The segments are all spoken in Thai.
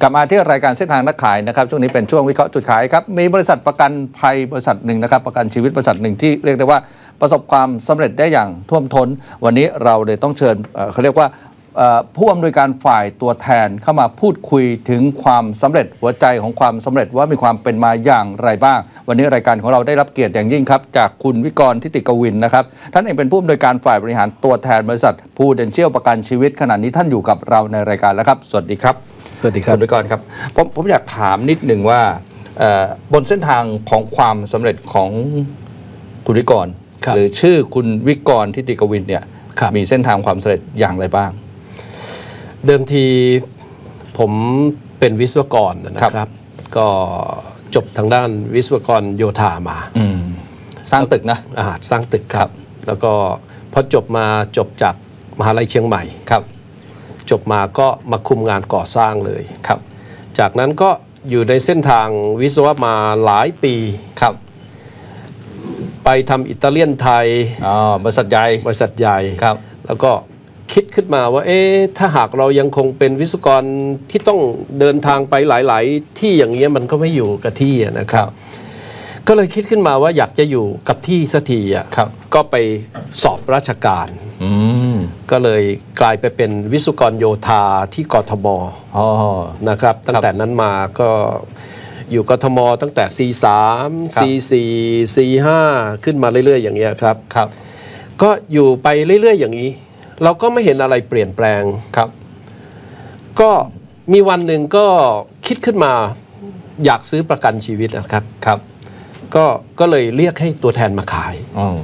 กลับมาที่รายการเส้นทางนักขายนะครับช่วงนี้เป็นช่วงวิเคราะห์จุดขายครับมีบริษัทประกันภัยบริษัทหนึ่งนะครับประกันชีวิตบริษัทหนึ่งที่เรียกได้ว่าประสบความสำเร็จได้อย่างท่วมท้น วันนี้เราเลยต้องเชิญเขาเรียกว่า ผู้อำนวยการฝ่ายตัวแทนเข้ามาพูดคุยถึงความสำเร็จหัวใจของความสำเร็จว่ามีความเป็นมาอย่างไรบ้าง วันนี้รายการของเราได้รับเกียรติอย่างยิ่งครับ จากคุณวิกรณ์ทิติกวินนะครับ ท่านเองเป็นผู้อำนวยการฝ่ายบริหารตัวแทนบริษัทพูเดนเชียลประกันชีวิตขณะนี้ท่านอยู่กับเราในรายการแล้วครับ สวัสดีครับ สวัสดีครับคุณวิกรณ์ครับผมผมอยากถามนิดหนึ่งว่าเอ่อบนเส้นทางของความสำเร็จของคุณวิกรณ์ครับหรือชื่อคุณวิกรณ์ทิติกวินเนี่ยครับมีเส้นทางความสำเร็จอย่างไรบ้าง เดิมทีผมเป็นวิศวกรนะครับ ก็จบทางด้านวิศวกรโยธามาอืมสร้างตึกนะอาสร้างตึกครับ แล้วก็พอจบมาจบจากมหาลัยเชียงใหม่ครับ จบมาก็มาคุมงานก่อสร้างเลยครับ จากนั้นก็อยู่ในเส้นทางวิศวะมาหลายปีครับ ไปทำอิตาเลียนไทยอ๋อบริษัทใหญ่บริษัทใหญ่ครับ แล้วก็ คิดขึ้นมาว่า เอ๊ะถ้าหากเรายังคงเป็นวิศวกรที่ต้องเดินทางไปหลาย ๆ ที่อย่างเงี้ยมันก็ไม่อยู่กับที่อะนะครับ ก็เลยคิดขึ้นมาว่าอยากจะอยู่กับที่สักทีอะครับก็ไปสอบราชการอืมก็เลยกลายไปเป็นวิศวกรโยธาที่กทมอ๋อนะครับ ตั้งแต่นั้นมาก็อยู่กทมตั้งแต่ C3 ครับ C4 C5 ขึ้นมาเรื่อย ๆ อย่างเงี้ยครับครับ ก็อยู่ไปเรื่อย ๆ อย่างนี้ เราก็ไม่เห็นอะไรเปลี่ยนแปลงครับ ก็มีวันหนึ่งก็คิดขึ้นมาอยากซื้อประกันชีวิตนะครับครับ ก็ก็เลยเรียกให้ตัวแทนมาขายอ๋อ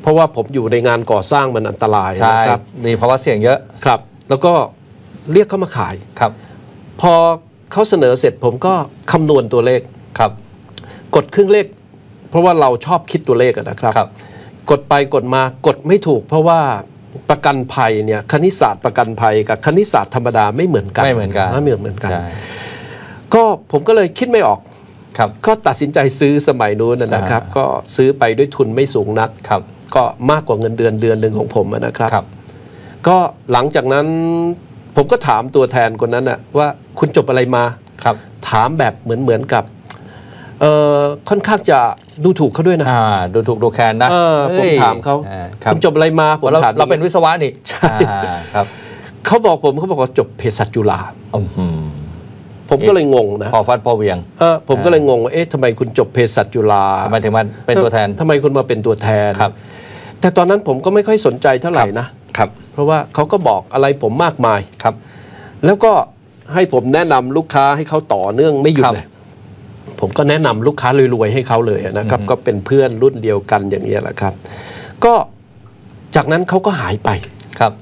เพราะว่าผมอยู่ในงานก่อสร้างมันอันตรายใช่นะครับมีภาวะเสี่ยงเยอะครับ แล้วก็เรียกเขามาขายครับ พอเขาเสนอเสร็จผมก็คำนวณตัวเลขครับ กดเครื่องเลข เพราะว่าเราชอบคิดตัวเลขอะนะครับครับกดไปกดมากดไม่ถูก เพราะว่า ประกันภัยเนี่ยคณิตศาสตร์ประกันภัยกับคณิตศาสตร์ธรรมดาไม่เหมือนกันไม่เหมือนกันไม่เหมือนกันใช่ก็ผมก็เลยคิดไม่ออกครับก็ตัดสินใจซื้อสมัยนู้นนะนะครับอ่าก็ซื้อไปด้วยทุนไม่สูงนักครับก็มากกว่าเงินเดือนเดือนหนึ่งของผมอะนะครับครับ ก็หลังจากนั้นผมก็ถามตัวแทนคนนั้นนะว่าคุณจบอะไรมาครับถามแบบเหมือนเหมือนกับ เอ่อค่อนข้างจะดูถูกเขาด้วยนะอ่าดูถูกดูแคลนนะเออผมฮ้ยถามเขาอ่ครับคุณจบอะไรมาผมเราถามเราเป็นวิศวะนี่ใช่อ่าครับเขาบอกผมเขาบอกว่าจบเภสัชจุฬาอื้อหือผมก็เลยงงนะพอฟัดพอเหวียงเออผมก็เลยงงว่าเอ๊ะทำไมคุณจบเภสัชจุฬาทำไมถึงมาเป็นตัวแทนทำไมคุณมาเป็นตัวแทนครับ แต่ตอนนั้นผมก็ไม่ค่อยสนใจเท่าไหร่นะครับ เพราะว่าเขาก็บอกอะไรผมมากมายครับ แล้วก็ให้ผมแนะนำลูกค้าให้เขาต่อเนื่องไม่หยุดครับเลย ผมก็แนะนำลูกค้ารวยๆให้เขาเลยนะครับ ก็เป็นเพื่อนรุ่นเดียวกันอย่างนี้ยแหละครับ ก็จากนั้นเขาก็หายไปครับ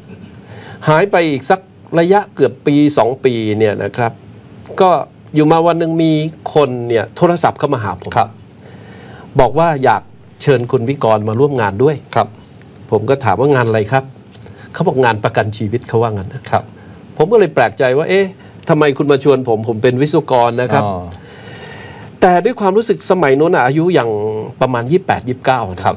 หายไปอีกสักระยะเกือบปีสองปีเนี่ยนะครับ ก็อยู่มาวันหนึ่งมีคนเนี่ยโทรศัพท์เข้ามาหาผมครับบอกว่าอยากเชิญคุณวิกรมาร่วมงานด้วยครับ ผมก็ถามว่างานอะไรครับเขาบอกงานประกันชีวิตเขาว่างั้นนะครับ ผมก็เลยแปลกใจว่า เอ๊ะทำไมคุณมาชวนผมผมเป็นวิศวกรนะครับอ๋อ แต่ด้วยความรู้สึกสมัยนู้นนะอายุอย่างประมาณ 28 29นะครับ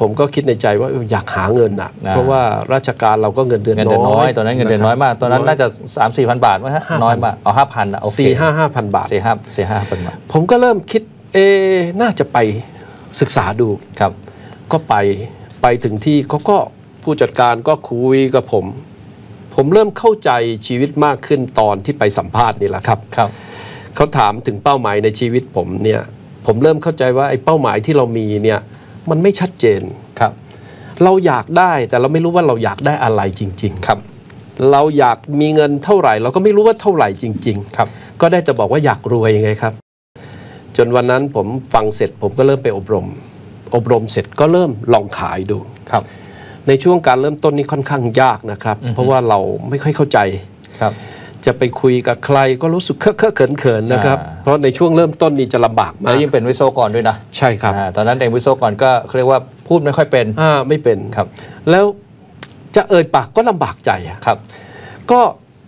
ผมก็คิดในใจว่าเอออยากหาเงินนะอ่าเพราะว่าราชการเราก็เงินเดือนเงินเดือนน้อยตอนนั้นเงินเดือนน้อยมาก ตอนนั้นน่าจะสามสี่พันบาทมั้งฮะน้อยมากเอาห้าพันโอเคสี่ห้าห้าพันบาทสี่ห้าสี่ห้าพันบาท ผมก็เริ่มคิดเอะน่าจะไปศึกษาดูครับ ก็ไปไปถึงที่เขาก็ผู้จัดการก็คุยกับผม ผมเริ่มเข้าใจชีวิตมากขึ้นตอนที่ไปสัมภาษณ์นี่แหละครับครับ เขาถามถึงเป้าหมายในชีวิตผมเนี่ยผมเริ่มเข้าใจว่าไอ้เป้าหมายที่เรามีเนี่ยมันไม่ชัดเจนครับ เราอยากได้แต่เราไม่รู้ว่าเราอยากได้อะไรจริงครับๆเราอยากมีเงินเท่าไหร่ เราก็ไม่รู้ว่าเท่าไหร่จริงครับๆก็ได้แต่บอกว่าอยากรวยยังไงครับ จนวันนั้นผมฟังเสร็จผมก็เริ่มไปอบรม อบรมเสร็จก็เริ่มลองขายดูครับ ในช่วงการเริ่มต้นนี้ค่อนข้างยากนะครับ เพราะว่าเราไม่ค่อยเข้าใจครับ จะไปคุยกับใครก็รู้สึกเคอะเคอะเขินเขินๆนะครับอ่าเพราะในช่วงเริ่มต้นนี้จะลำบากมาแล้วกยิ่งเป็นวิศวกรด้วยนะ ใช่ครับอ่าตอนนั้นเองวิศวกรก็เขาเรียกว่าพูดไม่ค่อยเป็นอ่าไม่เป็นครับ แล้วจะเอ่ยปากก็ลำบากใจอะครับ ก็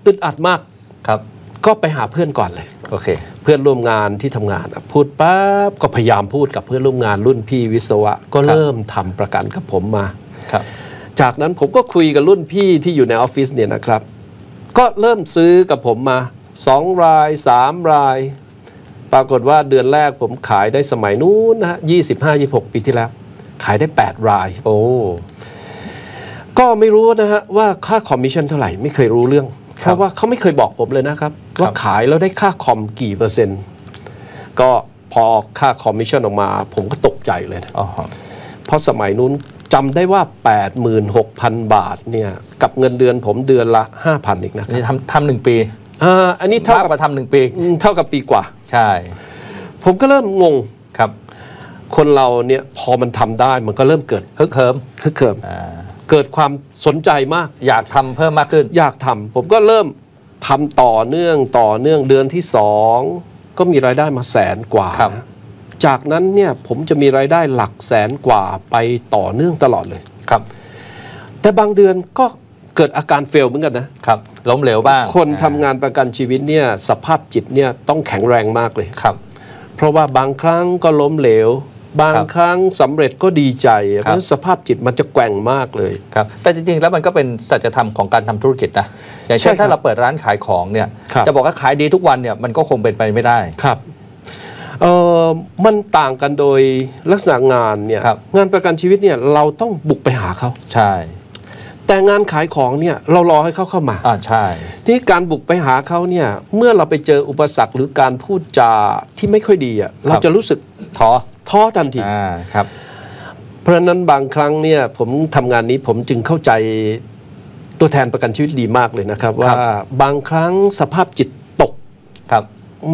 อึดอัดมากครับ ก็ไปหาเพื่อนก่อนเลยโอเค เพื่อนร่วมงานที่ทำงานอะพูดปั๊บก็พยายามพูดกับเพื่อนร่วมงานรุ่นพี่วิศวะ ก็ครับเริ่มทำประกันกับผมมาครับ จากนั้นผมก็คุยกับรุ่นพี่ที่อยู่ในออฟฟิศเนี่ยนะครับ ก็เริ่มซื้อกับผมมาสองรายสามราย ปรากฏว่าเดือนแรกผมขายได้สมัยนู้นนะฮะยี่สิบห้ายี่หกปีที่แล้ว ขายได้ 8 ราย โอ้ก็ไม่รู้นะฮะว่าค่าคอมมิชชั่นเท่าไหร่ไม่เคยรู้เรื่อง เพราะว่าเขาไม่เคยบอกผมเลยนะครับ ว่าขายแล้วได้ค่าคอมกี่เปอร์เซ็นต์ ก็พอค่าคอมมิชชั่นออกมา ผมก็ตกใจเลยนะอ๋อเพราะสมัยนู้น จำได้ว่า 86,000 บาทเนี่ยกับเงินเดือนผมเดือนละ 5,000 อีกนะอันนี้ทำทำหนึ่งปีอ่าอันนี้เท่ามากกับกว่าทำหนึ่งปีอืมเท่ากับปีกว่า ใช่ ผมก็เริ่มงงครับ คนเราเนี่ยพอมันทำได้มันก็เริ่มเกิดฮึกเหิมฮึกเหิมอ่าเกิดความสนใจมาก อยากทำเพิ่มมากขึ้น อยากทำผมก็เริ่มทำต่อเนื่องต่อเนื่องเดือนที่สองก็มีรายได้มาแสนกว่าครับนะ จากนั้นเนี่ยผมจะมีรายได้หลักแสนกว่าไปต่อเนื่องตลอดเลยครับ แต่บางเดือนก็เกิดอาการเฟลเหมือนกันนะครับล้มเหลวบ้าง คนทำงานประกันชีวิตเนี่ยสภาพจิตเนี่ยต้องแข็งแรงมากเลยครับ เพราะว่าบางครั้งก็ล้มเหลว บางครับครั้งสำเร็จก็ดีใจเพราะฉะนั้นสภาพจิตมันจะแกว่งมากเลยครับแต่จริงๆแล้วมันก็เป็นสัจธรรมของการทำธุรกิจนะอย่างเช่นใช่ครับถ้าเราเปิดร้านขายของเนี่ยครับจะบอกว่าขายดีทุกวันเนี่ยมันก็คงเป็นไปไม่ได้ครับ เอ่อมันต่างกันโดยลักษณะงานเนี่ยครับ งานประกันชีวิตเนี่ยเราต้องบุกไปหาเขา ใช่ แต่งานขายของเนี่ยเรารอให้เขาเข้ามา อ่าใช่ ที่การบุกไปหาเขาเนี่ยเมื่อเราไปเจออุปสรรคหรือการพูดจาที่ไม่ค่อยดีอะเราจะรู้สึกท้อท้อทันทีอ่าครับ เพราะฉะนั้นบางครั้งเนี่ยผมทำงานนี้ผมจึงเข้าใจตัวแทนประกันชีวิตดีมากเลยนะครับ ว่าบางครั้งสภาพจิตตกครับ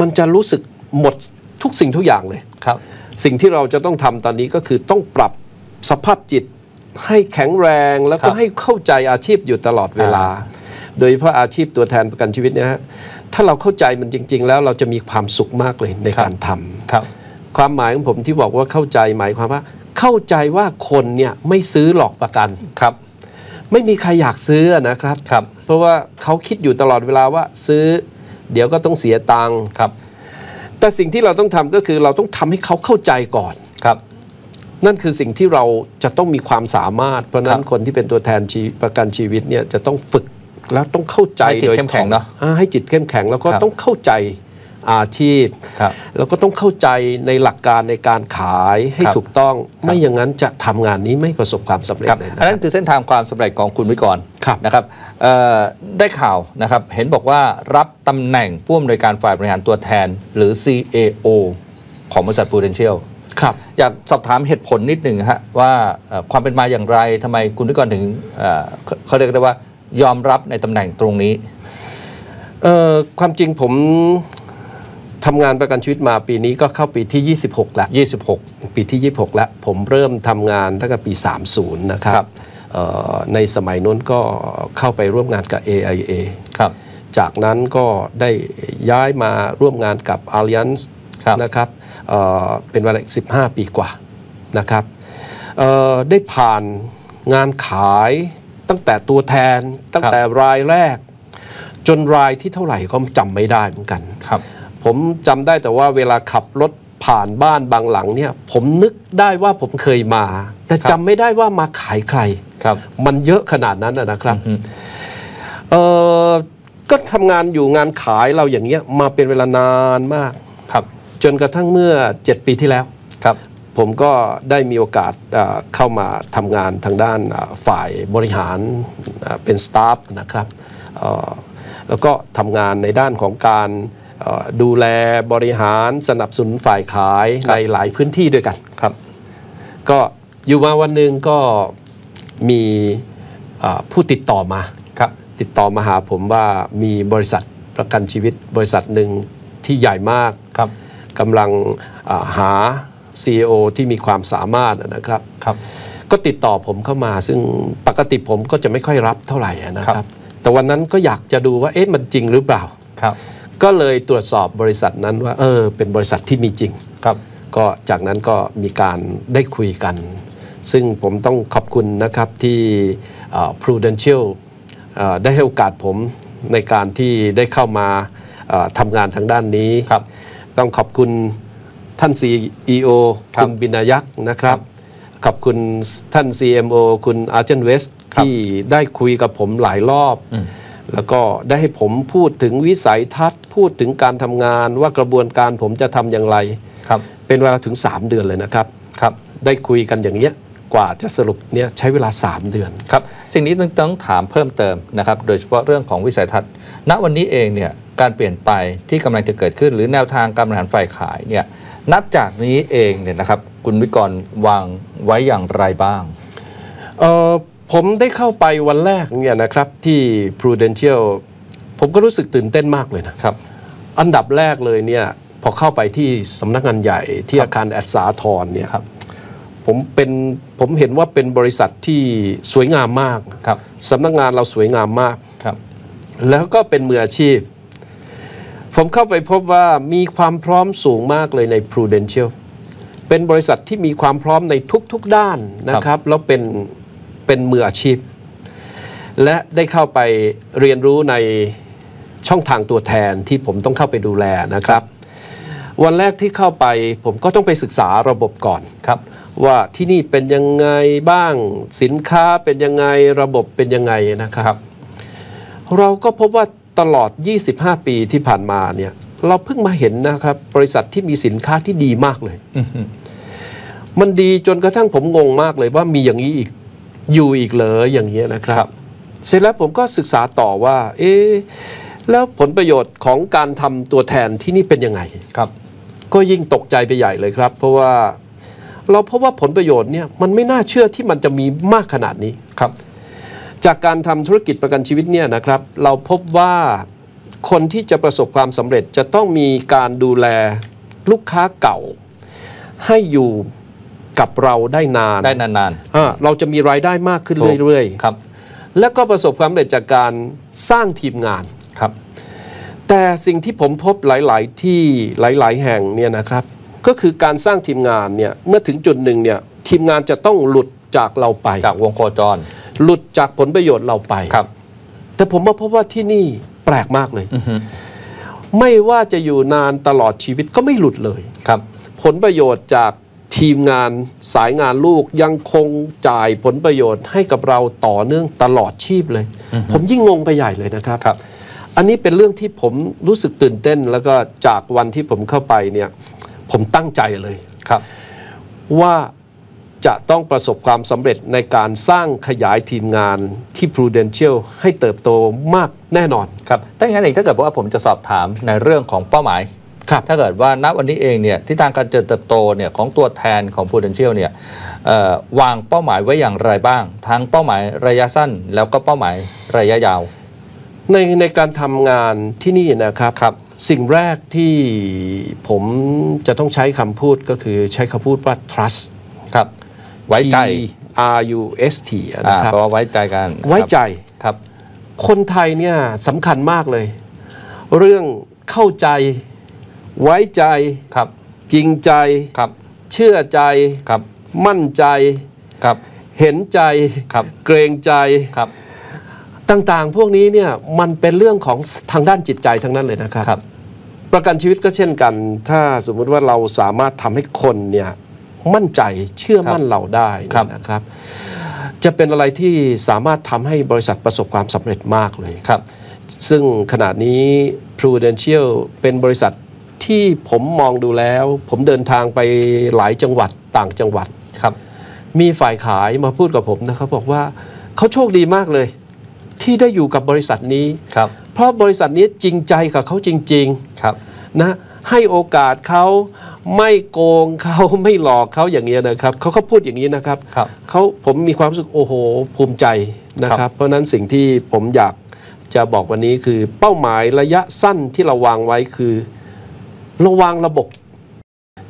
มันจะรู้สึกหมด ทุกสิ่งทุกอย่างเลยครับ สิ่งที่เราจะต้องทำตอนนี้ก็คือต้องปรับสภาพจิตให้แข็งแรงแล้วครัก็บให้เข้าใจอาชีพอยู่ตลอดเวลา โดยเฉพาะอาชีพตัวแทนประกันชีวิตเนี่ยฮะถ้าเราเข้าใจมันจริง ๆ แล้วเราจะมีความสุขมากเลยในการทำครับ ความหมายของผมที่บอกว่าเข้าใจหมายความว่า เข้าใจว่าคนเนี่ยไม่ซื้อหลอกประกันครับ ไม่มีใครอยากซื้อนะครับครับ เพราะว่าเขาคิดอยู่ตลอดเวลาว่าซื้อ เดี๋ยวก็ต้องเสียตังค์ครับ แต่สิ่งที่เราต้องทำก็คือเราต้องทำให้เขาเข้าใจก่อนครับ นั่นคือสิ่งที่เราจะต้องมีความสามารถ เพราะฉะนั้ครันบคนที่เป็นตัวแทนชีประกันชีวิตเนี่ยจะต้องฝึกแล้วต้องเข้าใจให้จิตโดยเข้มแข็งเนอะอ่าให้จิตเข้มแข็งแล้วก็ครับต้องเข้าใจ อาชีพครับแล้วก็ต้องเข้าใจในหลักการในการขายให้ครับถูกต้อง ไม่อย่างนั้นจะทำงานนี้ไม่ประสบความสำเร็จครับเลยนะอันนั้นคือเส้นทางความสำเร็จของคุณวิกรณ์ครับนะครับเอ่อได้ข่าวนะครับเห็นบอกว่ารับตำแหน่งผู้อำนวยการฝ่ายบริหารตัวแทนหรือ CAO ของบริษัท Prudential ครับอยากสอบถามเหตุผลนิดหนึ่งฮะว่าเอ่อความเป็นมาอย่างไรทำไมคุณวิกรณ์ถึงเอ่อเขาเขาเรียกได้ว่ายอมรับในตำแหน่งตรงนี้เอ่อความจริงผม ทำงานประกันชีวิตมาปีนี้ก็เข้าปีที่ 26แล้ว26 ปีที่ 26แล้วผมเริ่มทำงานตั้งแต่ปี 30 นะครัครับบเอ่อในสมัยนู้นก็เข้าไปร่วมงานกับ AIA ครับจากนั้นก็ได้ย้ายมาร่วมงานกับ Allianz ครับนะครับเอ่อเป็นเวลาอีก15ปีกว่านะครับเอ่อได้ผ่านงานขายตั้งแต่ตัวแทนตั้งแต่รายแรก จนรายที่เท่าไหร่ก็จำไม่ได้เหมือนกันครับ ผมจำได้แต่ว่าเวลาขับรถผ่านบ้านบางหลังเนี่ย ผมนึกได้ว่าผมเคยมา แต่ครับจำไม่ได้ว่ามาขายใครครับ มันเยอะขนาดนั้นนะนะครับอืมเออก็ทำงานอยู่งานขายเราอย่างเงี้ยมาเป็นเวลานานมากครับ จนกระทั่งเมื่อ 7 ปีที่แล้วครับ ผมก็ได้มีโอกาสเอ่อเข้ามาทำงานทางด้านเอ่อฝ่ายบริหารเอ่อเป็นสตาฟนะครับเอ่อแล้วก็ทำงานในด้านของการเอ่อ ดูแลบริหารสนับสนุนฝ่ายขายครับในหลายพื้นที่ด้วยกันครับ ก็อยู่มาวันหนึ่งก็มีเอ่อผู้ติดต่อมาครับติดต่อมาหาผมว่ามีบริษัทประกันชีวิต บริษัทหนึ่งที่ใหญ่มากครับกำลังอ่าหา CEO ที่มีความสามารถนะครับครับ ก็ติดต่อผมเข้ามา ซึ่งปกติผมก็จะไม่ค่อยรับเท่าไหร่นะคครัรับบแต่วันนั้นก็อยากจะดูว่าเอ๊ะมันจริงหรือเปล่าครับ ก็เลยตรวจสอบบริษัทนั้นว่าเออเป็นบริษัทที่มีจริงครับ ก็จากนั้นก็มีการได้คุยกัน ซึ่งผมต้องขอบคุณนะครับที่เอ่อ Prudential เอ่อได้ให้โอกาสผมในการที่ได้เข้ามาเอ่อทำงานทางด้านนี้ครับ ต้องขอบคุณท่าน CEO ครับคุณบินายักษ์นะครับ ขอบคุณท่าน CMO คุณอาร์เจนเวสครับที่ได้คุยกับผมหลายรอบ แล้วก็ได้ให้ผมพูดถึงวิสัยทัศน์ พูดถึงการทำงานว่ากระบวนการผมจะทำอย่างไรครับเป็นเวลาถึง 3 เดือนเลยนะครับครับ ได้คุยกันอย่างเนี้ยกว่าจะสรุปเนี่ยใช้เวลา 3 เดือนครับสิ่งนี้ต้องต้องถามเพิ่มเติมนะครับโดยเฉพาะเรื่องของวิสัยทัศน์ ณวันนี้เองเนี่ยการเปลี่ยนไปที่กำลังจะเกิดขึ้น หรือแนวทางการบริหารฝ่ายขายเนี่ยนับจากนี้เองเนี่ยนะครับคุณวิกรณ์วางไว้อย่างไรบ้างเอ่อ ผมได้เข้าไปวันแรกเนี่ยนะครับที่ Prudential ผมก็รู้สึกตื่นเต้นมากเลยนะครับ อันดับแรกเลยเนี่ยพอเข้าไปที่สำนักงานใหญ่ที่อาคารแอดสาทรเนี่ยครับผมเป็นผมเห็นว่าเป็นบริษัทที่สวยงามมากครับสำนักงานเราสวยงามมากครับ แล้วก็เป็นมืออาชีพ ผมเข้าไปพบว่ามีความพร้อมสูงมากเลยใน Prudential เป็นบริษัทที่มีความพร้อมในทุกๆด้านนะครับ แล้วเป็น เป็นมืออาชีพ และได้เข้าไปเรียนรู้ในช่องทางตัวแทนที่ผมต้องเข้าไปดูแลนะครับ วันแรกที่เข้าไปผมก็ต้องไปศึกษาระบบก่อนครับ ว่าที่นี่เป็นยังไงบ้างสินค้าเป็นยังไงระบบเป็นยังไงนะครับเราก็พบว่าตลอด 25 ปีที่ผ่านมาเนี่ยเราเพิ่งมาเห็นนะครับ บริษัทที่มีสินค้าที่ดีมากเลยอือฮึมันดีจนกระทั่งผมงงมากเลยว่ามีอย่างนี้อีก อยู่อีกเหรออย่างเงี้ยนะครับครับ เสร็จแล้วผมก็ศึกษาต่อว่า เอ๊ะแล้วผลประโยชน์ของการทำตัวแทนที่นี่เป็นยังไงครับ ก็ยิ่งตกใจไปใหญ่เลยครับ เพราะว่าเราพบว่าผลประโยชน์เนี่ยมันไม่น่าเชื่อที่มันจะมีมากขนาดนี้ครับ จากการทำธุรกิจประกันชีวิตเนี่ยนะครับ เราพบว่าคนที่จะประสบความสำเร็จจะต้องมีการดูแลลูกค้าเก่า ให้อยู่ กับเราได้นานได้นานอ่าเราจะมีรายได้มากขึ้นถูกเรื่อยๆครับๆและก็ประสบความสำเร็จจากการสร้างทีมงานครับ แต่สิ่งที่ผมพบหลาย ๆ ที่หลาย ๆ แห่งเนี่ยนะครับ ก็คือการสร้างทีมงานเนี่ยเมื่อถึงจุดหนึ่งเนี่ยทีมงานจะต้องหลุดจากเราไป จากวงโคจร หลุดจากผลประโยชน์เราไปครับ แต่ผมมาพบว่าที่นี่แปลกมากเลยอือฮึไม่ว่าจะอยู่นานตลอดชีวิตก็ไม่หลุดเลยครับ ผลประโยชน์จาก ทีมงานสายงานลูกยังคงจ่ายผลประโยชน์ให้กับเราต่อเนื่องตลอดชีพเลย ผมยิ่งงงไปใหญ่เลยนะครับครับอันนี้เป็นเรื่องที่ผมรู้สึกตื่นเต้น แล้วก็จากวันที่ผมเข้าไปเนี่ยผมตั้งใจเลยครับว่าจะต้องประสบความสำเร็จในการสร้างขยายทีมงานที่ Prudential ให้เติบโตมากแน่นอนครับถ้าอย่างนั้นเองถ้าเกิดว่าผมจะสอบถามในเรื่องของเป้าหมายครับ ถ้าเกิดว่าณวันนี้เองเนี่ยที่ทางการเจริญเติบโตเนี่ยของตัวแทนของ Prudential เนี่ยเอ่อวางเป้าหมายไว้อย่างไรบ้าง ทั้งเป้าหมายระยะสั้น แล้วก็เป้าหมายระยะยาว ในในการทำงานที่นี่นะครับครับสิ่งแรกที่ผมจะต้องใช้คำพูดก็คือใช้คำพูดว่า trust ครับ ไว้ใจ T R U S T อ่านะครับแปลว่าไว้ใจกัน ไว้ใจครับ คนไทยเนี่ยสำคัญมากเลย เรื่องเข้าใจ ไว้ใจครับ จริงใจครับ เชื่อใจครับ มั่นใจครับ เห็นใจครับ เกรงใจครับ ต่างๆ พวกนี้เนี่ยมันเป็นเรื่องของทางด้านจิตใจทั้งนั้นเลยนะครับครับประกันชีวิตก็เช่นกัน ถ้าสมมุติว่าเราสามารถทำให้คนเนี่ยมั่นใจเชื่อมั่นเราได้เนยนะครับ จะเป็นอะไรที่สามารถทำให้บริษัทประสบความสำเร็จมากเลยครับ ซึ่งขณะนี้ Prudential เป็นบริษัท ที่ผมมองดูแล้ว ผมเดินทางไปหลายจังหวัดต่างจังหวัดครับ มีฝ่ายขายมาพูดกับผมนะครับบอกว่าเขาโชคดีมากเลย ที่ได้อยู่กับบริษัทนี้ครับ เพราะบริษัทนี้จริงใจกับเขาจริงครับๆนะให้โอกาสเขาไม่โกงเขาไม่หลอกเขาอย่างเงี้ยนะครับเขาเขาพูดอย่างนี้นะครับครับเขาผมมีความรู้สึกโอ้โหภูมิใจนะคครัรับบเพราะฉะนั้นสิ่งที่ผมอยากจะบอกวันนี้คือเป้าหมายระยะสั้นที่เราวางไว้คือเราวางระบบ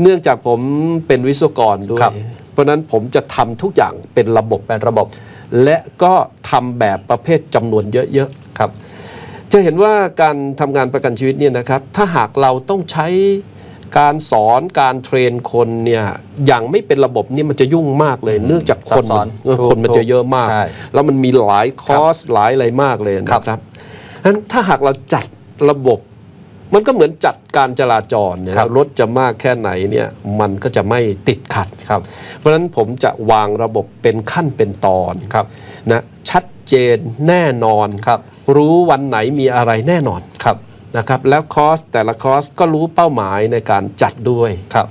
เนื่องจากผมเป็นวิศวกรด้วย เพราะฉะนั้นผมจะทำทุกอย่างเป็นระบบเป็นระบบ และก็ทำแบบประเภทจำนวนเยอะครับๆจะเห็นว่าการทำงานประกันชีวิตเนี่ยนะครับ ถ้าหากเราต้องใช้การสอนการเทรนคนเนี่ยอย่างไม่เป็นระบบนี่มันจะยุ่งมากเลย เนื่องจากคนซับซ้อนเออถูกคนมันจะเยอะมากใช่แล้วมันมีหลายคอร์สหลายอะไรมากเลยนะครับฉะนั้นถ้าหากเราจัดระบบ มันก็เหมือนจัดการจราจรเนี่ยครับรถจะมากแค่ไหนเนี่ยมันก็จะไม่ติดขัดครับ เพราะฉะนั้นผมจะวางระบบเป็นขั้นเป็นตอนครับนะชัดเจนแน่นอนครับ รู้วันไหนมีอะไรแน่นอนครับนะครับแล้วคอร์สแต่ละคอร์สก็รู้เป้าหมายในการจัดด้วยครับ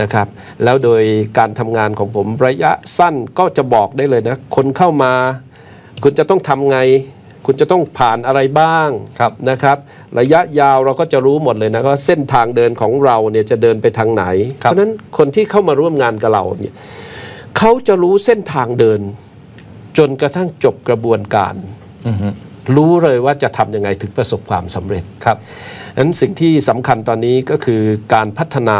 นะครับ แล้วโดยการทำงานของผมระยะสั้นก็จะบอกได้เลยนะ คนเข้ามา คุณจะต้องทำไง คุณจะต้องผ่านอะไรบ้างครับนะครับ ระยะยาวเราก็จะรู้หมดเลยนะว่าเส้นทางเดินของเราเนี่ยจะเดินไปทางไหนครับเพราะฉะนั้นคนที่เข้ามาร่วมงานกับเราเนี่ยเขาจะรู้เส้นทางเดิน จนกระทั่งจบกระบวนการอือฮึรู้เลยว่าจะทำยังไงถึงประสบความสำเร็จครับนั้นสิ่งที่สำคัญตอนนี้ก็คือการพัฒนา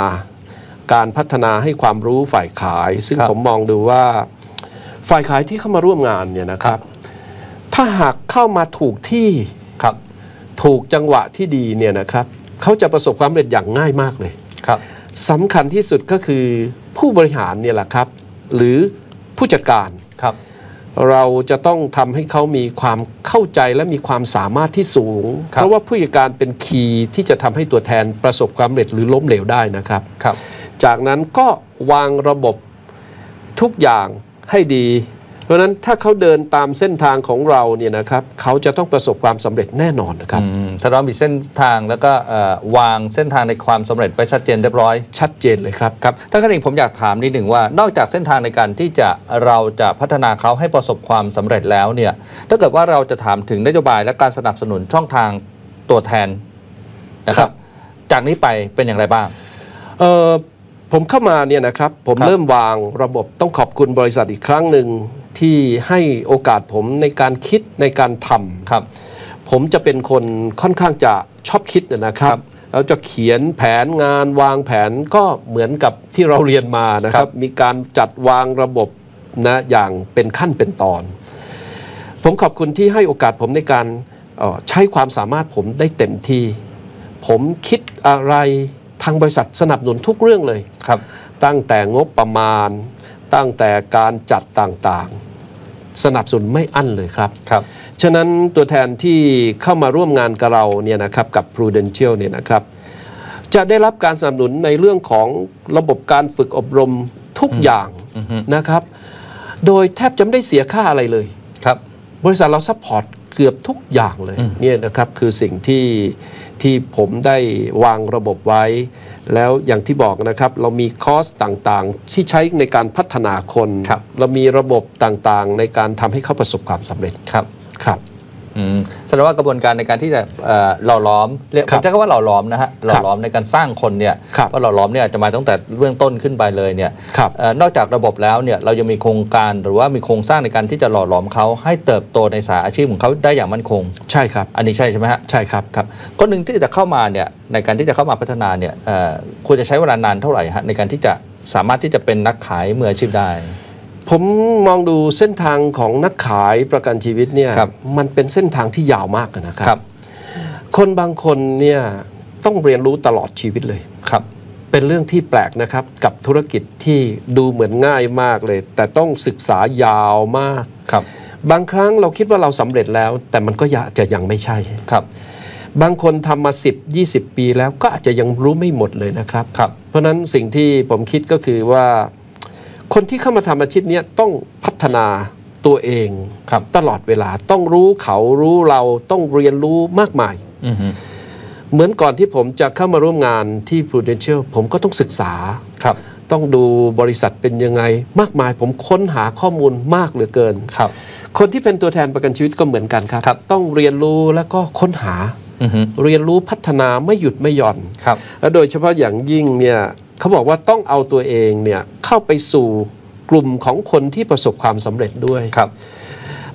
การพัฒนาให้ความรู้ฝ่ายขาย ซึ่งครับผมมองดูว่าฝ่ายขายที่เข้ามาร่วมงานเนี่ยนะครับ ถ้าหากเข้ามาถูกที่ครับ ถูกจังหวะที่ดีเนี่ยนะครับเขาจะประสบความสำเร็จอย่างง่ายมากเลยครับสำคัญที่สุดก็คือผู้บริหารเนี่ยแหละครับ หรือผู้จัดการครับ เราจะต้องทำให้เขามีความเข้าใจและมีความสามารถที่สูงครับเพราะว่าผู้จัดการเป็นคีย์ที่จะทำให้ตัวแทนประสบความสำเร็จหรือล้มเหลวได้นะครับครับ จากนั้นก็วางระบบทุกอย่างให้ดี เพราะฉะนั้นถ้าเขาเดินตามเส้นทางของเราเนี่ยนะครับเขาจะต้องประสบความสำเร็จแน่นอนนะครับอืมแสดงว่ามีเส้นทางแล้วก็เอ่อวางเส้นทางในความสำเร็จไปชัดเจนเรียบร้อย ชัดเจนเลยครับครับท่านกระดิ่งผมอยากถามนิดหนึ่งว่า นอกจากเส้นทางในการที่จะเราจะพัฒนาเขาให้ประสบความสำเร็จแล้วเนี่ยถ้าเกิดว่าเราจะถามถึงนโยบายและการสนับสนุนช่องทางตัวแทนนะคครัรับบจากนี้ไปเป็นอย่างไรบ้างเอ่อผมเข้ามาเนี่ยนะครับผมครับเริ่มวางระบบต้องขอบคุณบริษัทอีกครั้งหนึ่ง ที่ให้โอกาสผมในการคิดในการทำครับ ผมจะเป็นคนค่อนข้างจะชอบคิดนะครัครับบเราจะเขียนแผนงานวางแผนก็เหมือนกับที่เราเรียนมานะคครัรับบมีการจัดวางระบบนะอย่างเป็นขั้นเป็นตอน ผมขอบคุณที่ให้โอกาสผมในการเอ่อใช้ความสามารถผมได้เต็มที่ ผมคิดอะไรทางบริษัทสนับสนุนทุกเรื่องเลยครับ ตั้งแต่งบประมาณ ตั้งแต่การจัดต่างๆ สนับสนุนไม่อั้นเลยครับครับฉะนั้นตัวแทนที่เข้ามาร่วมงานกับเราเนี่ยนะครับกับ Prudential เนี่ยนะครับจะได้รับการสนับสนุนในเรื่องของระบบการฝึกอบรมทุกอย่างอือฮึนะครับ โดยแทบจะไม่ได้เสียค่าอะไรเลยครับ บริษัทเราซัพพอร์ตเกือบทุกอย่างเลยอืมเนี่ยนะครับคือสิ่งที่ ที่ผมได้วางระบบไว้ แล้วอย่างที่บอกนะครับ เรามีคอร์สต่างๆ ที่ใช้ในการพัฒนาคนครับเรามีระบบต่างๆ ในการทำให้เขาประสบความสำเร็จครับครับอืม แสดงว่ากระบวนการในการที่จะเอ่อหล่อหลอมเรียกคผรับมใช้คำว่าหล่อหลอมนะฮะหล่อหลอมในการสร้างคนเนี่ยครับว่าหล่อหลอมเนี่ยอาจจะมาตั้งแต่เบื้องต้นขึ้นไปเลยเนี่ยครับเอ่อนอกจากระบบแล้วเนี่ยเรายังมีโครงการหรือว่ามีโครงสร้างในการที่จะหล่อหลอมเขาให้เติบโตในสายอาชีพของเขาได้อย่างมั่นคง ใช่ครับ อันนี้ใช่ใช่ไหมฮะใช่ครับครับคนหนึ่งที่จะเข้ามาเนี่ยในการที่จะเข้ามาพัฒนาเนี่ยเอ่อควรจะใช้เวลานานเท่าไหร่ฮะในการที่จะสามารถที่จะเป็นนักขายมืออาชีพได้ ผมมองดูเส้นทางของนักขายประกันชีวิตเนี่ยครับมันเป็นเส้นทางที่ยาวมากนะครัครับคนบางคนเนี่ยต้องเรียนรู้ตลอดชีวิตเลยครับ เป็นเรื่องที่แปลกนะครับกับธุรกิจที่ดูเหมือนง่ายมากเลย แต่ต้องศึกษายาวมากครับ บางครั้งเราคิดว่าเราสำเร็จแล้ว แต่มันก็อาจจะยังไม่ใช่ครับ บางคนทำมา 10 20 ปีแล้วก็อาจจะยังรู้ไม่หมดเลยนะครับครับ เพราะฉะนั้นสิ่งที่ผมคิดก็คือว่า คนที่เข้ามาทำอาชีพเนี้ยต้องพัฒนาตัวเองครับตลอดเวลาต้องรู้เขารู้เราต้องเรียนรู้มากมายอือฮึเหมือนก่อนที่ผมจะเข้ามาร่วมงานที่ Prudential ผมก็ต้องศึกษาครับ ต้องดูบริษัทเป็นยังไงมากมาย ผมค้นหาข้อมูลมากเหลือเกินครับ คนที่เป็นตัวแทนประกันชีวิตก็เหมือนกันครับครับต้องเรียนรู้แล้วก็ค้นหาอือฮึเรียนรู้พัฒนาไม่หยุดไม่หย่อนครับ และโดยเฉพาะอย่างยิ่งเนี่ย เขาบอกว่าต้องเอาตัวเองเนี่ยเข้าไปสู่กลุ่มของคนที่ประสบความสำเร็จด้วยครับ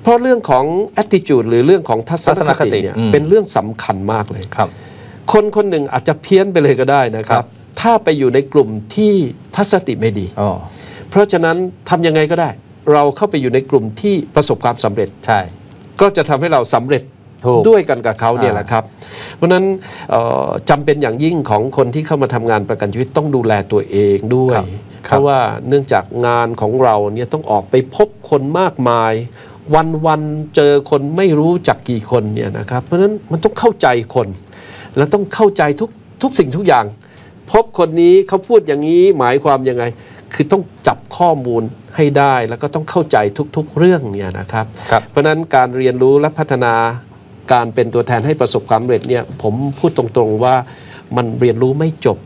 เพราะเรื่องของ attitude หรือเรื่องของทัศทัศนนคคติติเนี่ยอืมเป็นเรื่องสำคัญมากเลยครับ คนคนหนึ่งอาจจะเพี้ยนไปเลยก็ได้นะคครัรับบถ้าไปอยู่ในกลุ่มที่ทัศนคติไม่ดีอ๋อเพราะฉะนั้นทำยังไงก็ได้ เราเข้าไปอยู่ในกลุ่มที่ประสบความสำเร็จใช่ ก็จะทำให้เราสำเร็จถูก ด้วยกันกับเขาเนี่ยอ่าแหละครับ เพราะฉะนั้นเอ่อจำเป็นอย่างยิ่งของคนที่เข้ามาทำงานประกันชีวิตต้องดูแลตัวเองด้วยครับเพราะว่าเนื่องจากงานของเราเนี่ยต้องออกไปพบคนมากมายวันวันๆเจอคนไม่รู้จักกี่คนเนี่ยนะครับ เพราะฉะนั้นมันต้องเข้าใจคน และต้องเข้าใจทุกทุกสิ่งทุกอย่าง พบคนนี้เขาพูดอย่างนี้หมายความยังไง คือต้องจับข้อมูลให้ได้แล้วก็ต้องเข้าใจทุกๆเรื่องเนี่ยนะครับครับเพราะฉะนั้นการเรียนรู้และพัฒนา การเป็นตัวแทนให้ประสบความสำเร็จเนี่ยผมพูดตรงๆว่ามันเรียนรู้ไม่จบ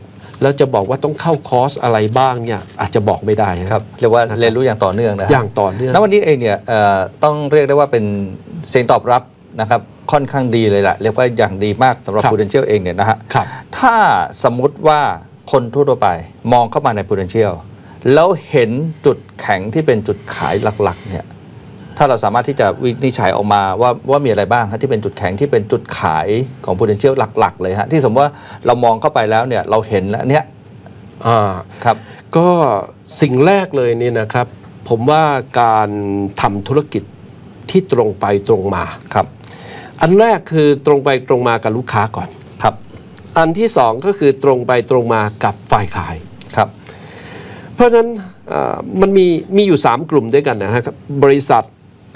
แล้วจะบอกว่าต้องเข้าคอร์สอะไรบ้างเนี่ยอาจจะบอกไม่ได้นะครับเรียกว่าเรียนรู้อย่างต่อเนื่องนะฮะอย่างต่อเนื่องณวันนี้เองเนี่ยเอ่อต้องเรียกได้ว่าเป็นเสียงตอบรับนะครับค่อนข้างดีเลยแหละเรียกว่าอย่างดีมากสำหรับครับ Prudential เองเนี่ยนะฮะครับถ้าสมมุติว่าคนทั่วๆไปมองเข้ามาใน Prudential แล้วเห็นจุดแข็งที่เป็นจุดขายหลักๆเนี่ย ถ้าเราสามารถที่จะวินิจฉัยออกมาว่าว่ามีอะไรบ้างฮะที่เป็นจุดแข็งที่เป็นจุดขายของ Prudential หลัก ๆ เลยฮะที่สมมติว่าเรามองเข้าไปแล้วเนี่ยเราเห็นแล้วเนี่ยอ่าครับ ก็สิ่งแรกเลยเนี่ยนะครับ ผมว่าการทำธุรกิจที่ตรงไปตรงมาครับ อันแรกคือตรงไปตรงมากับลูกค้าก่อนครับ อันที่สองก็คือตรงไปตรงมากับฝ่ายขายครับ เพราะฉะนั้นเอ่อมันมีมีอยู่ 3 กลุ่มด้วยกันนะครับบริษัท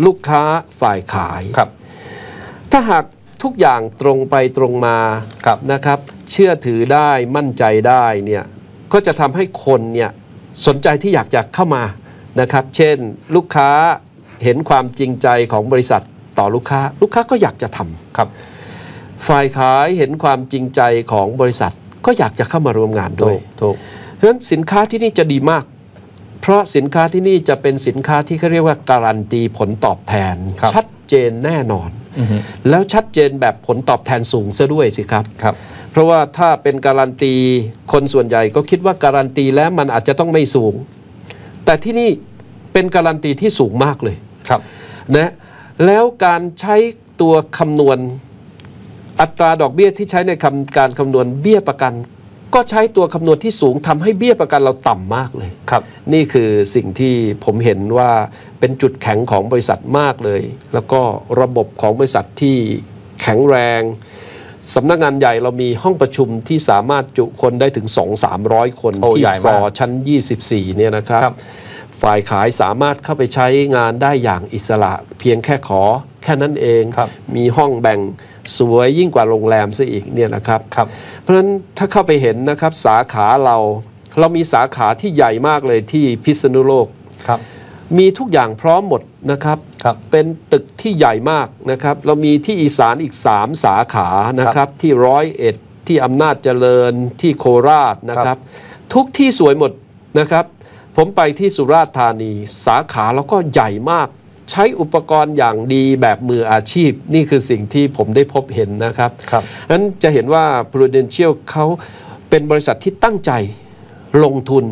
ลูกค้าฝ่ายขายครับ ถ้าหากทุกอย่างตรงไปตรงมาครับนะครับ เชื่อถือได้มั่นใจได้เนี่ยก็จะทำให้คนเนี่ยสนใจที่อยากจะเข้ามานะครับ เช่นลูกค้าเห็นความจริงใจของบริษัทต่อลูกค้า ลูกค้าก็อยากจะทำครับ ฝ่ายขายเห็นความจริงใจของบริษัท ก็อยากจะเข้ามาร่วมงานด้ถูวยกถูกเพราะฉะนั้นสินค้าที่นี่จะดีมาก เพราะสินค้าที่นี่จะเป็นสินค้าที่เขาเรียกว่าการันตีผลตอบแทนครับชัดเจนแน่นอนอือฮึแล้วชัดเจนแบบผลตอบแทนสูงซะด้วยสิครับครับ เพราะว่าถ้าเป็นการันตีคนส่วนใหญ่ก็คิดว่าการันตีแล้วมันอาจจะต้องไม่สูง แต่ที่นี่เป็นการันตีที่สูงมากเลยครับนะแล้วการใช้ตัวคำนวณอัตราดอกเบี้ยที่ใช้ในคำการคำนวณเบี้ยประกัน ก็ใช้ตัวคำนวณที่สูงทำให้เบี้ยประกันเราต่ำมากเลยครับ นี่คือสิ่งที่ผมเห็นว่าเป็นจุดแข็งของบริษัทมากเลย แล้วก็ระบบของบริษัทที่แข็งแรงสำนักงานใหญ่เรามีห้องประชุมที่สามารถจุคนได้ถึง 2-300 คนโอ้ที่ใหญ่ฟลมากอร์ชั้น 24 เนี่ยนะครับครับฝ่ายขายสามารถเข้าไปใช้งานได้อย่างอิสระ เพียงแค่ขอ แค่นั้นเองครับมีห้องแบ่งสวยยิ่งกว่าโรงแรมซะอีกเนี่ยนะครับครับเพราะฉะนั้นถ้าเข้าไปเห็นนะครับสาขาเราเรามีสาขาที่ใหญ่มากเลยที่พิษณุโลกครับมีทุกอย่างพร้อมหมดนะครับครับเป็นตึกที่ใหญ่มากนะครับ เรามีที่อีสานอีก 3 สาขานะครับที่ร้อยเอ็ดที่อำนาจเจริญที่โคราชนะครับทุกที่สวยหมดนะครับ ผมไปที่สุราษฎร์ธานี สาขาแล้วก็ใหญ่มาก ใช้อุปกรณ์อย่างดีแบบมืออาชีพ นี่คือสิ่งที่ผมได้พบเห็นนะครับครับนั้นจะเห็นว่า Prudential เขาเป็นบริษัทที่ตั้งใจลงทุน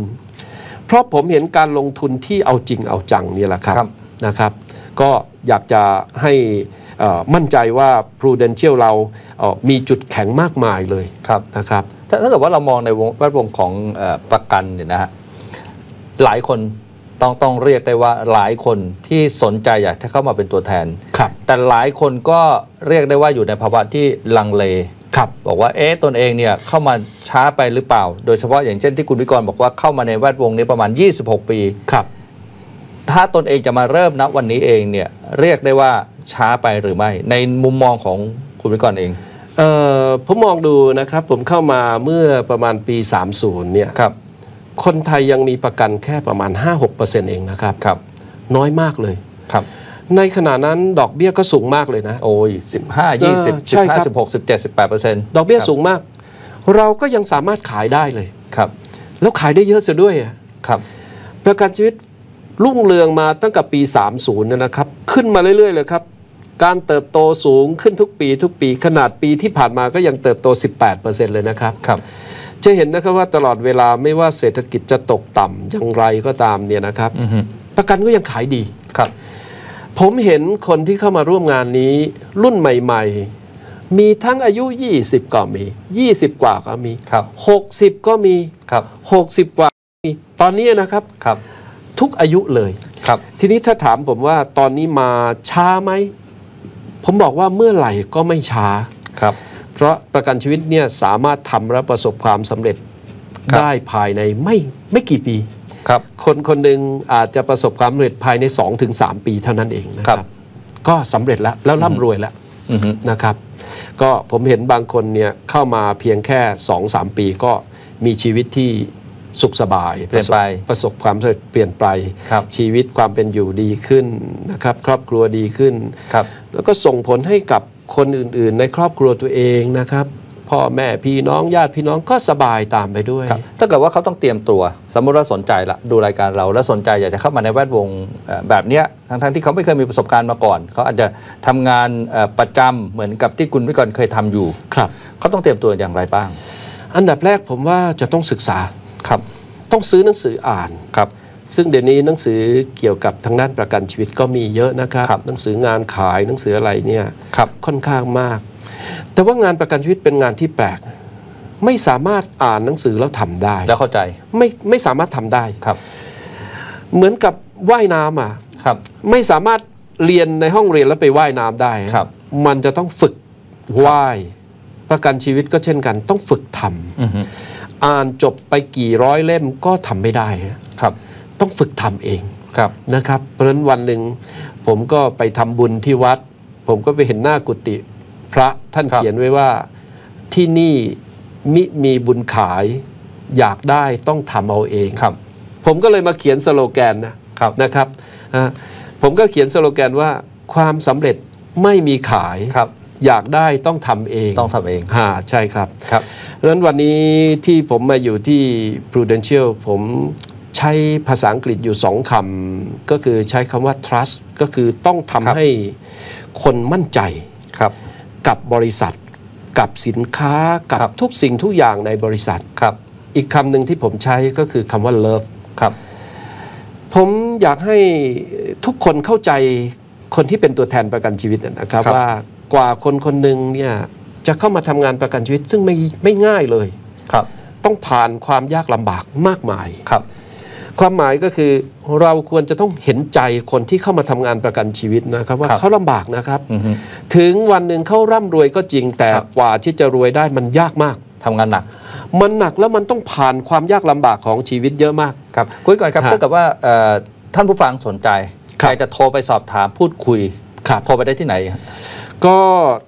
เพราะผมเห็นการลงทุนที่เอาจริงเอาจังนี่แหละครับครับนะครับ ก็อยากจะให้เอ่อมั่นใจว่า Prudential เราเอ่อมีจุดแข็งมากมายเลยครับนะครับถ้าถ้าเกิดว่าเรามองในวงแวดวงของเอ่อประกันเนี่ยนะฮะหลายคน ต้องต้องเรียกได้ว่าหลายคนที่สนใจอยากจะเข้ามาเป็นตัวแทน ครับ แต่หลายคนก็เรียกได้ว่าอยู่ในภาวะที่ลังเล ครับ บอกว่าเอ๊ะตนเองเนี่ยเข้ามาช้าไปหรือเปล่า โดยเฉพาะอย่างเช่นที่คุณวิกรณ์บอกว่าเข้ามาในแวดวงนี้ประมาณ 26 ปี ครับ ถ้าตนเองจะมาเริ่มนับวันนี้เองเนี่ยเรียกได้ว่าช้าไปหรือไม่ ในมุมมองของคุณวิกรณ์เอง เอ่อผมมองดูนะครับ ผมเข้ามาเมื่อประมาณปี 30 เนี่ย ครับ คนไทยยังมีประกันแค่ประมาณ 5-6%เองนะครับครับ น้อยมากเลยครับ ในขณะนั้นดอกเบี้ยก็สูงมากเลยนะ โอ้ยสิบห้ายี่สิบใช่สิบครัห้าบสิบหกสิบเจ็ดสิบแปดเปอร์เซ็นต์ดอกเบี้ยสูงมาก เราก็ยังสามารถขายได้เลย ครับแล้วขายได้เยอะเสียด้วยอะครับ ประกันชีวิตรุ่งเรืองมาตั้งแต่ปี 30เนี่ยนะครับ ขึ้นมาเรื่อย ๆ เลยครับ การเติบโตสูงขึ้นทุกปีทุกปีขนาดปีที่ผ่านมาก็ยังเติบโต 18%เลยนะครับ ครับ จะเห็นนะครับว่าตลอดเวลาไม่ว่าเศรษฐกิจจะตกต่ำอย่างไรก็ตามเนี่ยนะครับอือฮึประกันก็ยังขายดีครับ ผมเห็นคนที่เข้ามาร่วมงานนี้ รุ่นใหม่ ๆ มีทั้งอายุ 20ก็มี 20 กว่าก็มีครับ60 ก็มีครับ60 กว่าก็มีตอนนี้นะครับครับ ทุกอายุเลยครับ ทีนี้ถ้าถามผมว่าตอนนี้มาช้าไหมผมบอกว่าเมื่อไหร่ก็ไม่ช้าครับ เพราะประกันชีวิตเนี่ยสามารถทำและประสบความสำเร็จครับได้ภายในไม่ไม่กี่ปีครับคนคนหนึ่งอาจจะประสบความสำเร็จภายใน 2-3 ปีเท่านั้นเองนะคครัรับบก็สำเร็จแล้วแล้วร่ำรวยแล้วอือฮึนะครับ ก็ผมเห็นบางคนเนี่ยเข้ามาเพียงแค่ 2-3 ปีก็มีชีวิตที่สุขสบายเปลี่ยนไปประสบความสำเร็จเปลี่ยนไปครับชีวิตความเป็นอยู่ดีขึ้นนะครับ ครอบครัวดีขึ้นครับแล้วก็ส่งผลให้กับ คนอื่นๆ ในครอบครัวตัวเองนะครับพ่อแม่พี่น้องญาติพี่น้องก็สบายตามไปด้วยครับถ้าเกิดว่าเขาต้องเตรียมตัว สมมติว่าสนใจละดูรายการเราแล้วสนใจอยากจะเข้ามาในแวดวงเอ่อแบบเนี้ยทั้งๆที่เขาไม่เคยมีประสบการณ์มาก่อน เขาอาจจะทำงานเอ่อประจำเหมือนกับที่คุณวิกรเคยทำอยู่ครับเขาต้องเตรียมตัวอย่างไรบ้าง อันดับแรกผมว่าจะต้องศึกษาครับ ต้องซื้อหนังสืออ่านครับ ซึ่งเดี๋ยวนี้หนังสือเกี่ยวกับทางด้านประกันชีวิตก็มีเยอะนะครับครับหนังสืองานขายหนังสืออะไรเนี่ยครับค่อนข้างมาก แต่ว่างานประกันชีวิตเป็นงานที่แปลก ไม่สามารถอ่านหนังสือแล้วทำได้ แล้วเข้าใจไม่ไม่สามารถทำได้ครับ เหมือนกับว่ายน้ำอะครับ ไม่สามารถเรียนในห้องเรียนแล้วไปว่ายน้ำได้ครับ มันจะต้องฝึกว่าย ประกันชีวิตก็เช่นกัน ต้องฝึกทำอือฮึอ่านจบไปกี่ร้อยเล่มก็ทำไม่ได้ฮะครับ ต้องฝึกทำเองครับนะครับ เพราะฉะนั้นวันหนึ่งผมก็ไปทำบุญที่วัด ผมก็ไปเห็นหน้ากุฏิพระท่านครับเขียนไว้ว่าที่นี่มิมีบุญขาย อยากได้ต้องทำเอาเองครับ ผมก็เลยมาเขียนสโลแกนนะครับนะครับอ่าผมก็เขียนสโลแกนว่าความสำเร็จไม่มีขายครับ อยากได้ต้องทำเองต้องทำเองฮะใช่ครับครับเพราะฉะนั้นวันนี้ที่ผมมาอยู่ที่ Prudential ผมใช้ภาษาอังกฤษอยู่สองคำก็คือใช้คำว่า trust ก็คือต้องครับทำให้คนมั่นใจครับกับบริษัท กับสินค้ากับครับทุกสิ่งทุกอย่างในบริษัทครับอีกคำหนึ่งที่ผมใช้ก็คือคำว่า love ครับผมอยากให้ทุกคนเข้าใจคนที่เป็นตัวแทนประกันชีวิตนะครับครับว่ากว่าคนคนหนึ่งเนี่ยจะเข้ามาทำงานประกันชีวิตซึ่งไม่ไม่ง่ายเลยครับ ต้องผ่านความยากลำบากมากมายครับ ความหมายก็คือเราควรจะต้องเห็นใจคนที่เข้ามาทำงานประกันชีวิตนะครับ ว่าครับเขาลำบากนะครับอือฮึถึงวันหนึ่งเขาร่ำรวยก็จริงแต่ครับกว่าที่จะรวยได้มันยากมากทำงานหนัก มันหนักแล้วมันต้องผ่านความยากลำบากของชีวิตเยอะมากครับคุยก่อนครับฮะถ้าเกิดว่าเอ่อท่านผู้ฟังสนใจใครจะโทรไปสอบถามพูดคุยครับโทรไปได้ที่ไหน ก็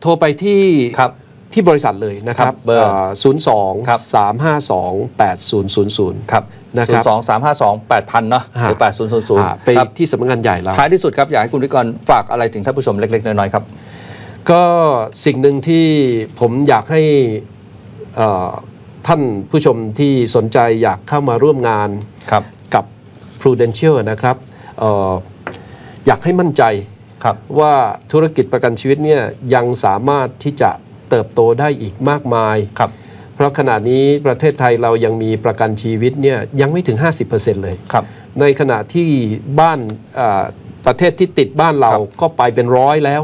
โทรไปที่ครับ ที่บริษัทเลยนะครัครับบเบอร์ศูนย์สองครับสามห้าสองแปดศูนย์ศูนย์ศูนย์ครับนะครับสองสามห้าสองแปดพันเนาะหรือฮะแปดศูนย์ศูนย์ศูนย์ไปที่สำนักงานใหญ่เราท้ายที่สุดครับ อยากให้คุณวิกรฝากอะไรถึงท่านผู้ชมเล็ก ๆ น้อย ๆ ครับ ก็สิ่งหนึ่งที่ผมอยากให้เอ่อท่านผู้ชมที่สนใจอยากเข้ามาร่วมงานครับกับ Prudential นะครับเอออยากให้มั่นใจครับว่าธุรกิจประกันชีวิตเนี่ยยังสามารถที่จะ เติบโตได้อีกมากมายครับเพราะขณะนี้ประเทศไทยเรายังมีประกันชีวิตเนี่ยยังไม่ถึง 50%เลยครับในขณะที่บ้านอ่าประเทศที่ติดบ้านเราครับก็ไปเป็นร้อยแล้ว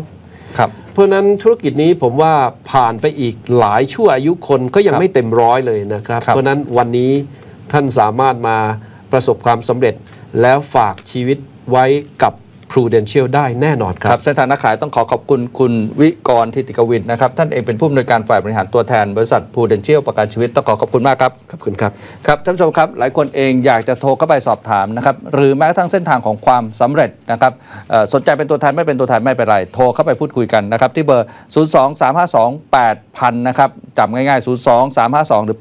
ครับเพราะฉะนั้นธุรกิจนี้ผมว่าผ่านไปอีกหลายชั่วอายุคนก็ยังครับไม่เต็มร้อยเลยนะครับครับเพราะฉะนั้นวันนี้ท่านสามารถมาประสบความสำเร็จแล้วฝากชีวิตไว้กับ Prudential ได้แน่นอนคครัรับบเส้นทางนักขายต้องขอขอบคุณคุณวิกรทิติกวินนะครับ ท่านเองเป็นผู้อำนวยการฝ่ายบริหารตัวแทนบริษัทพูเดนเชียลประกันชีวิตต้องขอขอบคุณมากครับขอบคุณครับครับท่านผู้ชมครับ หลายคนเองอยากจะโทรเข้าไปสอบถามนะครับหรือแม้กระทั่งเส้นทางของความสำเร็จนะครับเอ่อสนใจเป็นตัวแทนไม่เป็นตัวแทนไม่เป็นไรโทรเข้าไปพูดคุยกันนะครับที่เบอร์ 0 2 3 5 2 8 0 0 0นะครับจำง่ายๆ 0 2 3 5 2 หรือ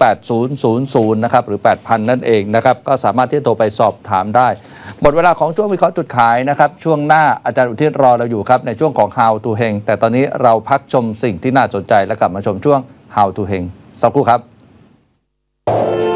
8000นะครับหรือ 8,000 นั่นเองนะครับก็สามารถที่จะโทรไปสอบถามได้หมดเวลาของช่วงวิเคราะห์จุดขายนะครับช่วงหน้าอาจารย์อุทิศรอเราอยู่ครับ ในช่วงของ How to Heng แต่ตอนนี้เราพักชมสิ่งที่น่าสนใจแล้วกลับมาชมช่วง How to Heng สักครู่ครับ